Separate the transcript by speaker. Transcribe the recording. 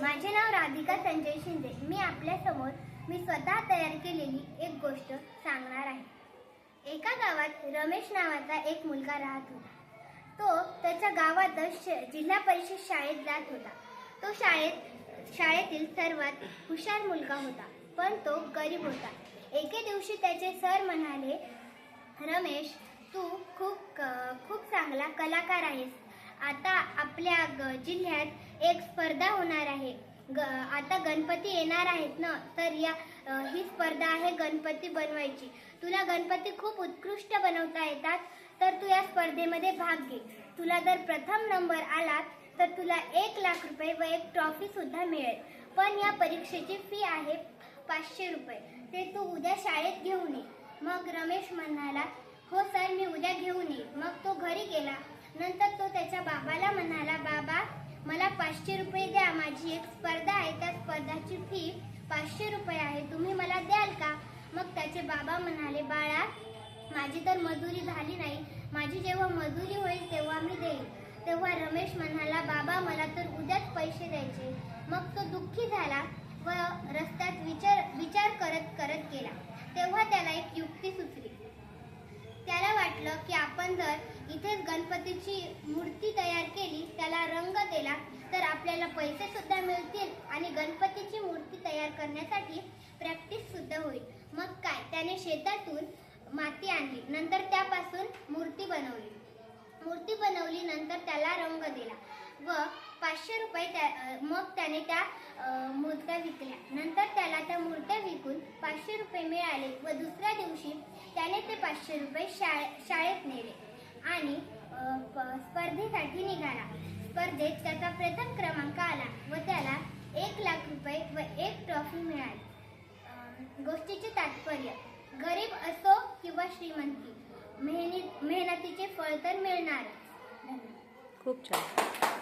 Speaker 1: माझे नाव राधिका संजय शिंदे. मी आपल्यासमोर मी स्वतः तयार केलेली एक गोष्ट सांगणार आहे. एका गावात रमेश नावाचा एक मुलगा राहत होता. तो त्याच्या गावातच श- जिल्हा परिषद शाळेत जात होता. तो शाळेत शाळेतील सर्वात हुशार मुलगा होता पण तो गरीब होता. एके दिवशी त्याचे सर म्हणाले रमेश तू खूप खूप चांगला कलाकार आहेस. आता आपल्या ग जिल्ह्यात एक स्पर्धा होणार आहे. ग आता गणपती येणार आहेत ना? तर या अ, ही स्पर्धा आहे गणपती बनवायची. तुला गणपती खूप उत्कृष्ट बनवता येतात तर तू या स्पर्धेमध्ये भाग घे. तुला जर प्रथम नंबर आला तर तुला एक लाख रुपये व एक ट्रॉफी सुद्धा मिळेल. पण या परीक्षेची फी आहे पाचशे रुपये. ते तू उद्या शाळेत घेऊन ये. मग रमेश म्हणाला हो सर मी उद्या घेऊन ये. मग तो घरी गेला. नंतर तो त्याच्या बाबाला म्हणाला बाबा मला पाचशे रुपये द्या. माझी एक स्पर्धा आहे. त्या स्पर्धाची फी पाचशे रुपये आहे. तुम्ही मला द्याल का? मग त्याचे बाबा म्हणाले बाळा माझी तर मजुरी झाली नाही. माझी जेव्हा मजुरी होईल तेव्हा मी देईन तेव्हा रमेश म्हणाला बाबा मला तर उद्याच पैसे द्यायचे. मग तो दुःखी झाला व रस्त्यात विचार विचार करत करत गेला. तेव्हा त्याला एक युक्ती सुचली. त्याला की आपण जर इथेच गणपतीची मूर्ती तयार केली त्याला रंग दिला तर आपल्याला पैसे सुद्धा मिळतील आणि गणपतीची मूर्ती तयार करण्यासाठी प्रॅक्टिस सुद्धा होईल. मग काय? त्याने शेतातून माती आणली नंतर त्यापासून मूर्ती बनवली. मूर्ती बनवली नंतर त्याला रंग दिला व पाचशे रुपये त्या मग त्याने त्या मूर्त्या विकल्या. नंतर त्याला त्या मूर्त्या पाचशे रुपये मिळाले व दुसऱ्या दिवशी त्याने ते पाचशे रुपये शाळे शाळेत नेले. आणि प- स्पर्धेसाठी निघाला. स्पर्धेत त्याचा प्रथम क्रमांक आला व त्याला एक लाख रुपये व एक ट्रॉफी मिळाली. गोष्टीचे तात्पर्य गरीब असो किंवा श्रीमंती मेहनत मेहनतीचे फळ तर मिळणारच.
Speaker 2: खूप छान.